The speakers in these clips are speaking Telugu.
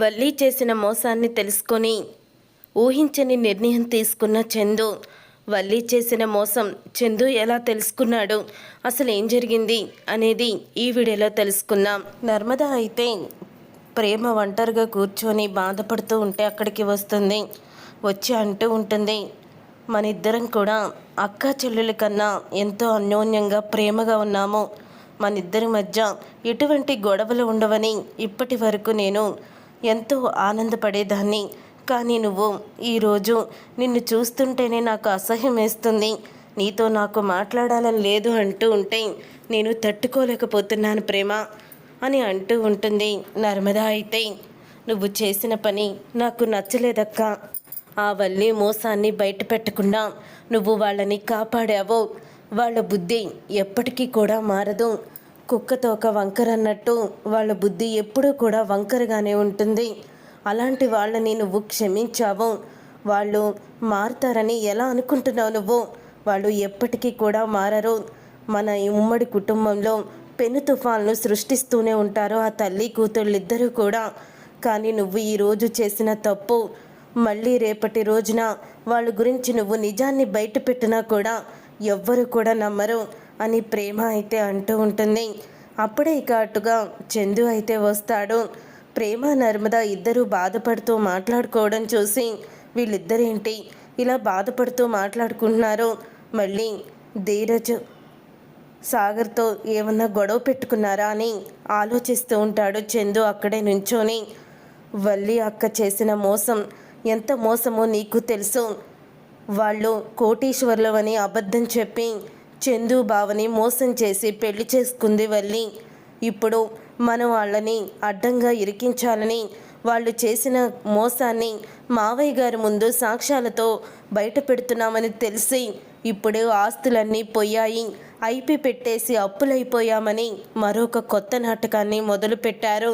వల్లి చేసిన మోసాన్ని తెలుసుకొని ఊహించని నిర్ణయం తీసుకున్న చందు వల్లి చేసిన మోసం చందు ఎలా తెలుసుకున్నాడు అసలు ఏం జరిగింది అనేది ఈ వీడియోలో తెలుసుకుందాం. నర్మద అయితే ప్రేమ ఒంటరిగా కూర్చొని బాధపడుతూ ఉంటే అక్కడికి వస్తుంది వచ్చి అంటూ ఉంటుంది. మన ఇద్దరం కూడా అక్క చెల్లెల కన్నా ఎంతో అన్యోన్యంగా ప్రేమగా ఉన్నాము. మన ఇద్దరి మధ్య ఎటువంటి గొడవలు ఉండవని ఇప్పటి వరకు నేను ఎంతో ఆనందపడేదాన్ని. కానీ నువ్వు ఈరోజు నిన్ను చూస్తుంటేనే నాకు అసహ్యం వేస్తుంది. నీతో నాకు మాట్లాడాలని లేదు అంటూ ఉంటే నేను తట్టుకోలేకపోతున్నాను ప్రేమ అని అంటూ ఉంటుంది నర్మదా అయితే. నువ్వు చేసిన పని నాకు నచ్చలేదక్క. ఆ వల్లి మోసాన్ని బయట పెట్టకుండా నువ్వు వాళ్ళని కాపాడావో వాళ్ళ బుద్ధి ఎప్పటికీ కూడా మారదు. కుక్కతో ఒక వంకర అన్నట్టు వాళ్ళ బుద్ధి ఎప్పుడూ కూడా వంకరగానే ఉంటుంది. అలాంటి వాళ్ళని నువ్వు క్షమించావు. వాళ్ళు మారుతారని ఎలా అనుకుంటున్నావు నువ్వు? వాళ్ళు ఎప్పటికీ కూడా మారరు. మన ఈ ఉమ్మడి కుటుంబంలో పెను తుఫాన్లు సృష్టిస్తూనే ఉంటారు ఆ తల్లి కూతుళ్ళిద్దరూ కూడా. కానీ నువ్వు ఈరోజు చేసిన తప్పు మళ్ళీ రేపటి రోజున వాళ్ళ గురించి నువ్వు నిజాన్ని బయటపెట్టినా కూడా ఎవ్వరు కూడా నమ్మరు. అని ప్రేమ అయితే అంటూ ఉంటుంది. అప్పుడే ఇక అటుగా చందు అయితే వస్తాడు. ప్రేమ నర్మద ఇద్దరు బాధపడుతూ మాట్లాడుకోవడం చూసి వీళ్ళిద్దరేంటి ఇలా బాధపడుతూ మాట్లాడుకుంటున్నారు? మళ్ళీ ధీరజ్ సాగర్తో ఏమన్నా గొడవ పెట్టుకున్నారా అని ఆలోచిస్తూ ఉంటాడు చందు అక్కడే నుంచొని. వల్లి అక్క చేసిన మోసం ఎంత మోసమో నీకు తెలుసు. వాళ్ళు కోటీశ్వర్లు అని అబద్ధం చెప్పి చందు బావని మోసం చేసి పెళ్ళి చేసుకుంది వల్లి. ఇప్పుడు మనం వాళ్ళని అడ్డంగా ఇరికించాలని వాళ్ళు చేసిన మోసాన్ని మావయ్య గారి ముందు సాక్ష్యాలతో బయట పెడుతున్నామని తెలిసి ఇప్పుడు ఆస్తులన్నీ పోయాయి. ఐపి పెట్టేసి అప్పులైపోయామని మరొక కొత్త నాటకాన్ని మొదలుపెట్టారు.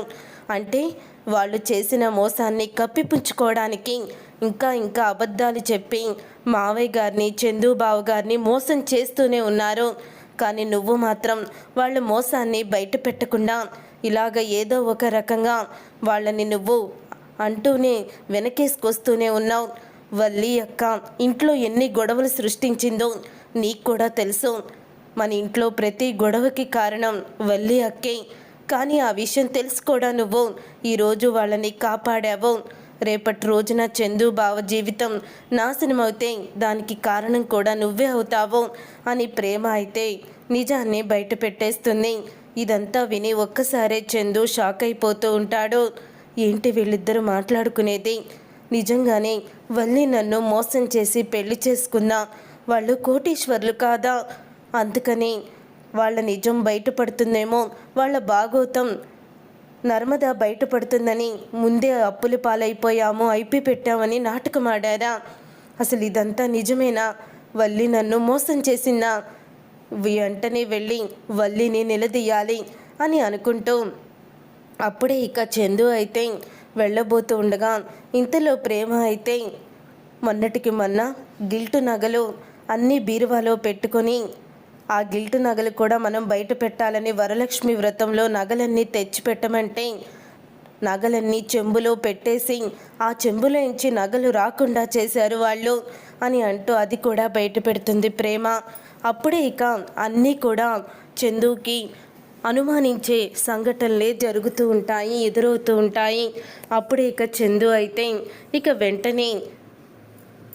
అంటే వాళ్ళు చేసిన మోసాన్ని కప్పిపుచ్చుకోవడానికి ఇంకా ఇంకా అబద్ధాలు చెప్పి మావయ్య గారిని చందుబాబు గారిని మోసం చేస్తూనే ఉన్నారు. కానీ నువ్వు మాత్రం వాళ్ళ మోసాన్ని బయట పెట్టకుండా ఇలాగ ఏదో ఒక రకంగా వాళ్ళని నువ్వు అంటూనే వెనకేసుకొస్తూనే ఉన్నావు. వల్లి అక్క ఇంట్లో ఎన్ని గొడవలు సృష్టించిందో నీకు కూడా తెలుసు. మన ఇంట్లో ప్రతి గొడవకి కారణం వల్లి అక్కే. కానీ ఆ విషయం తెలుసుకోడా నువ్వు? ఈరోజు వాళ్ళని కాపాడావు. రేపటి రోజున చందు బావ జీవితం నాశనమవుతే దానికి కారణం కూడా నువ్వే అవుతావు అని ప్రేమ అయితే నిజాన్ని బయట పెట్టేస్తుంది. ఇదంతా విని ఒక్కసారే చందు షాక్ అయిపోతూ ఉంటాడు. ఏంటి వీళ్ళిద్దరూ మాట్లాడుకునేది? నిజంగానే వల్లి నన్ను మోసం చేసి పెళ్ళి చేసుకున్నా. వాళ్ళు కోటీశ్వర్లు కాదా? అందుకని వాళ్ళ నిజం బయటపడుతుందేమో వాళ్ళ బాగోతం నర్మద బయటపడుతుందని ముందే అప్పులు పాలైపోయాము ఐపి పెట్టామని నాటకం ఆడారా? అసలు ఇదంతా నిజమేనా? వల్లి నన్ను మోసం చేసిందా? వెంటనే వెళ్ళి వల్లిని నిలదీయాలి అని అనుకుంటూ అప్పుడే ఇక చందు అయితే వెళ్ళబోతూ ఉండగా ఇంతలో ప్రేమ అయితే మొన్నటికి మొన్న గిల్టు నగలు అన్నీ బీరువాలో పెట్టుకొని ఆ గిల్టు నగలు కూడా మనం బయట పెట్టాలని వరలక్ష్మి వ్రతంలో నగలన్నీ తెచ్చి పెట్టమంటే నగలన్నీ చెంబులో పెట్టేసి ఆ చెంబులో నుంచి నగలు రాకుండా చేశారు వాళ్ళు అని అంటూ అది కూడా బయట పెడుతుంది ప్రేమ. అప్పుడే ఇక అన్నీ కూడా చందుకి అనుమానించే సంఘటనలే జరుగుతూ ఉంటాయి ఎదురవుతూ ఉంటాయి. అప్పుడే ఇక చందు అయితే ఇక వెంటనే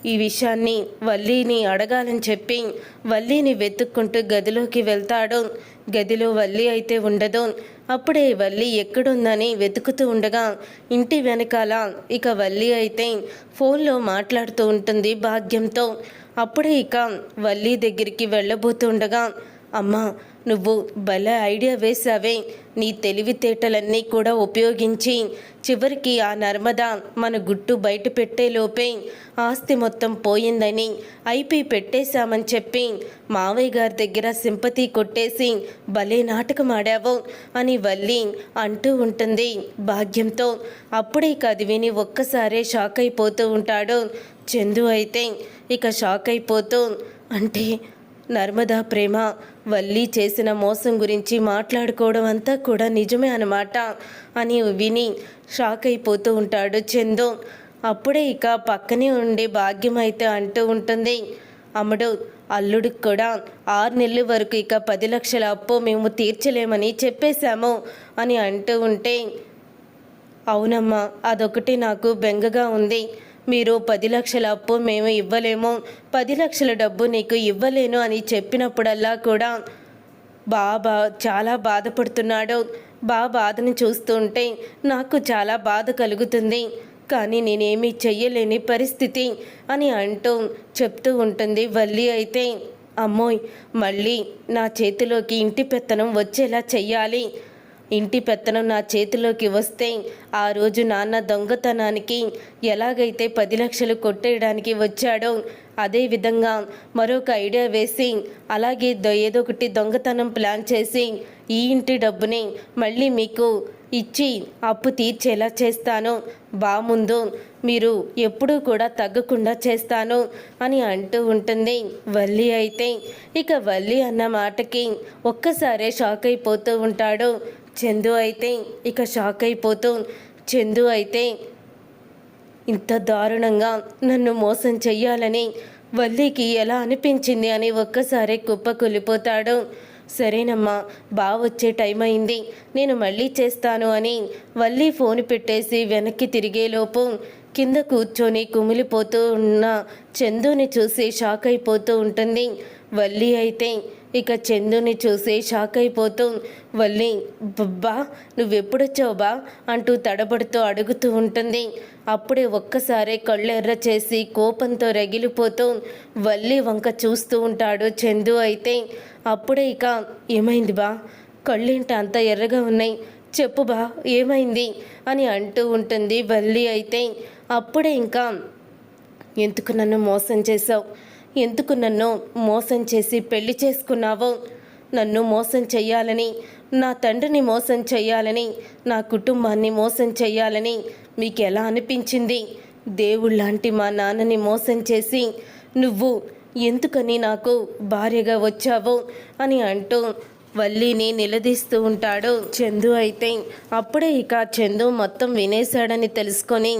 ఈ విషయాన్ని వల్లీని అడగాలని చెప్పి వల్లీని వెతుక్కుంటూ గదిలోకి వెళ్తాడు. గదిలో వల్లి అయితే ఉండదు. అప్పుడే వల్లి ఎక్కడుందని వెతుకుతూ ఉండగా ఇంటి వెనకాల ఇక వల్లి అయితే ఫోన్లో మాట్లాడుతూ ఉంటుంది భాగ్యంతో. అప్పుడే ఇక వల్లి దగ్గరికి వెళ్ళబోతుండగా అమ్మ నువ్వు భలే ఐడియా వేశావే. నీ తెలివితేటలన్నీ కూడా ఉపయోగించి చివరికి ఆ నర్మద మన గుట్టు బయట పెట్టేలోపే ఆస్తి మొత్తం పోయిందని ఐపీ పెట్టేశామని చెప్పి మావయ్య గారి దగ్గర సింపతి కొట్టేసి భలే నాటకం ఆడావు అని వల్లి అంటూ ఉంటుంది భాగ్యంతో. అప్పుడే కదివిని విని ఒక్కసారే షాక్ అయిపోతూ ఉంటాడు. చందు అయితే ఇక షాక్ అయిపోతూ అంటే నర్మదా ప్రేమ వల్లి చేసిన మోసం గురించి మాట్లాడుకోవడం అంతా కూడా నిజమే అనమాట అని విని షాక్ అయిపోతూ ఉంటాడు చందు. అప్పుడే ఇక పక్కనే ఉండే భాగ్యం అయితే అంటూ ఉంటుంది. అమ్ముడు అల్లుడికి కూడా ఆరు నెలల వరకు ఇక పది లక్షల అప్పు మేము తీర్చలేమని చెప్పేశాము అని అంటూ ఉంటే అవునమ్మా అదొకటి నాకు బెంగగా ఉంది. మీరు పది లక్షల అప్పు మేము ఇవ్వలేము. పది లక్షల డబ్బు నీకు ఇవ్వలేను అని చెప్పినప్పుడల్లా కూడా బాబా చాలా బాధపడుతున్నాడు. బా బాధను చూస్తుంటే నాకు చాలా బాధ కలుగుతుంది. కానీ నేనేమీ చెయ్యలేని పరిస్థితి అని అంటూ చెప్తూ ఉంటుంది వల్లి అయితే. అమ్మోయ్ మళ్ళీ నా చేతిలోకి ఇంటి పెత్తనం వచ్చేలా చెయ్యాలి. ఇంటి పెత్తనం నా చేతిలోకి వస్తే ఆ రోజు నాన్న దొంగతనానికి ఎలాగైతే పది లక్షలు కొట్టేయడానికి వచ్చాడో అదే విధంగా మరొక ఐడియా వేసి అలాగే ఏదో ఒకటి దొంగతనం ప్లాన్ చేసి ఈ ఇంటి డబ్బుని మళ్ళీ మీకు ఇచ్చి అప్పు తీర్చేలా చేస్తాను. బాముందు మీరు ఎప్పుడూ కూడా తగ్గకుండా చేస్తాను అని అంటూ ఉంటుంది. వల్లి అయితే ఇక వల్లి అన్న మాటకి ఒక్కసారే షాక్ అయిపోతూ ఉంటాడు. చందు అయితే ఇక షాక్ అయిపోతూ చందు అయితే ఇంత దారుణంగా నన్ను మోసం చెయ్యాలని వల్లికి ఎలా అనిపించింది అని ఒక్కసారి కుప్ప కూలిపోతాడు సరేనమ్మా బా వచ్చే టైం అయింది నేను మళ్ళీ చేస్తాను అని వల్లి ఫోన్ పెట్టేసి వెనక్కి తిరిగేలోపు కింద కూర్చొని కుమిలిపోతూ ఉన్న చందుని చూసి షాక్ అయిపోతూ ఉంటుంది. వల్లి అయితే ఇక చందుని చూసి షాక్ అయిపోతూ వల్లి బా నువ్వెప్పుడొచ్చావుబా? అంటూ తడబడుతూ అడుగుతూ ఉంటుంది. అప్పుడే ఒక్కసారే కళ్ళెర్ర చేసి కోపంతో రగిలిపోతూ వల్లి వంక చూస్తూ ఉంటాడు చందు అయితే. అప్పుడే ఇక ఏమైంది బా కళ్ళేంటి అంత ఎర్రగా ఉన్నాయి? చెప్పు బా ఏమైంది? అని అంటూ ఉంటుంది వల్లి అయితే. అప్పుడే ఇంకా ఎందుకు నన్ను మోసం చేశావు? ఎందుకు నన్ను మోసం చేసి పెళ్ళి చేసుకున్నావో? నన్ను మోసం చెయ్యాలని నా తండ్రిని మోసం చెయ్యాలని నా కుటుంబాన్ని మోసం చెయ్యాలని మీకు ఎలా అనిపించింది దేవుళ్ళాంటి మా నాన్నని మోసం చేసి నువ్వు ఎందుకని నాకు భార్యగా వచ్చావు అని అంటూ వల్లిని నిలదీస్తూ ఉంటాడు. చందు అయితే అప్పుడే ఇక చందు మొత్తం వినేశాడని తెలుసుకొని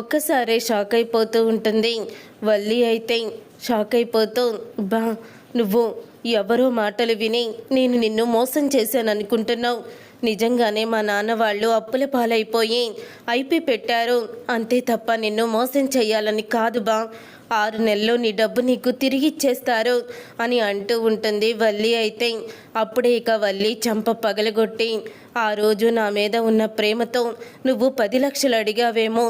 ఒక్కసారే షాక్ అయిపోతూ ఉంటుంది. వల్లి అయితే షాక్ అయిపోతూ బా నువ్వు ఎవరో మాటలు విని నేను నిన్ను మోసం చేశాను అనుకుంటున్నావు నిజంగానే మా నాన్న వాళ్ళు అప్పుల పాలైపోయి ఐపీ పెట్టారు. అంతే తప్ప నిన్ను మోసం చేయాలని కాదు బా. ఆరు నెలల్లో నీ డబ్బు నీకు తిరిగి ఇచ్చేస్తారు అని అంటూ ఉంటుంది వల్లి అయితే. అప్పుడే ఇక వల్లి చంప పగలగొట్టి ఆ రోజు నా మీద ఉన్న ప్రేమతో నువ్వు పది లక్షలు అడిగావేమో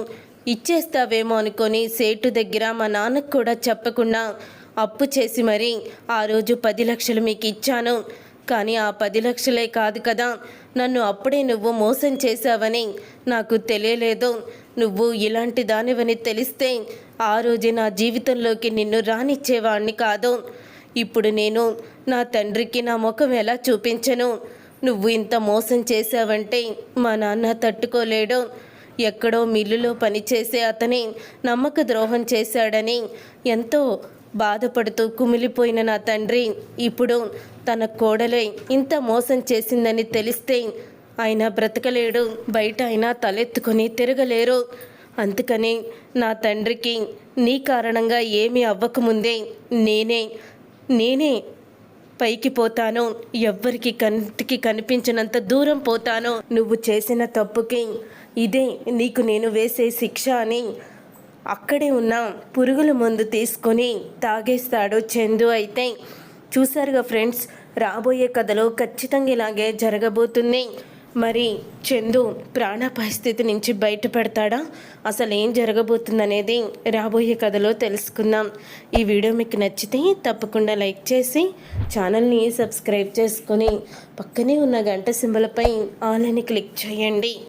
ఇచ్చేస్తావేమో అనుకొని సేటు దగ్గర మా నాన్నకు కూడా చెప్పకుండా అప్పు చేసి మరి ఆ రోజు పది లక్షలు మీకు ఇచ్చాను. కానీ ఆ పది లక్షలే కాదు కదా. నన్ను అప్పుడే నువ్వు మోసం చేశావని నాకు తెలియలేదు. నువ్వు ఇలాంటి దానివని తెలిస్తే ఆ రోజు నా జీవితంలోకి నిన్ను రానిచ్చేవాణ్ణి కాదు. ఇప్పుడు నేను నా తండ్రికి నా ముఖం ఎలా చూపించను? నువ్వు ఇంత మోసం చేశావంటే మా నాన్న తట్టుకోలేడు. ఎక్కడో మిల్లులో పనిచేసే అతని నమ్మక ద్రోహం చేశాడని ఎంతో బాధపడుతూ కుమిలిపోయిన నా తండ్రి ఇప్పుడు తన కోడలే ఇంత మోసం చేసిందని తెలిస్తే ఆయన బ్రతకలేడు బయట అయినా తలెత్తుకొని తిరగలేరు. అందుకని నా తండ్రికి నీ కారణంగా ఏమీ అవ్వకముందే నేనే నేనే పైకి పోతాను ఎవ్వరికి కంటికి కనిపించినంత దూరం పోతాను. నువ్వు చేసిన తప్పుకి ఇదే నీకు నేను వేసే శిక్ష అని అక్కడే ఉన్న పురుగుల మందు తీసుకొని తాగేస్తాడు చందు అయితే. చూసారుగా ఫ్రెండ్స్ రాబోయే కథలో ఖచ్చితంగా ఇలాగే జరగబోతుంది. మరి చందు ప్రాణాపాయ స్థితి నుంచి బయటపడతాడా? అసలు ఏం జరగబోతుందనేది రాబోయే కథలో తెలుసుకుందాం. ఈ వీడియో మీకు నచ్చితే తప్పకుండా లైక్ చేసి ఛానల్ని సబ్స్క్రైబ్ చేసుకొని పక్కనే ఉన్న గంట సింబలపై ఆల్ అని క్లిక్ చేయండి.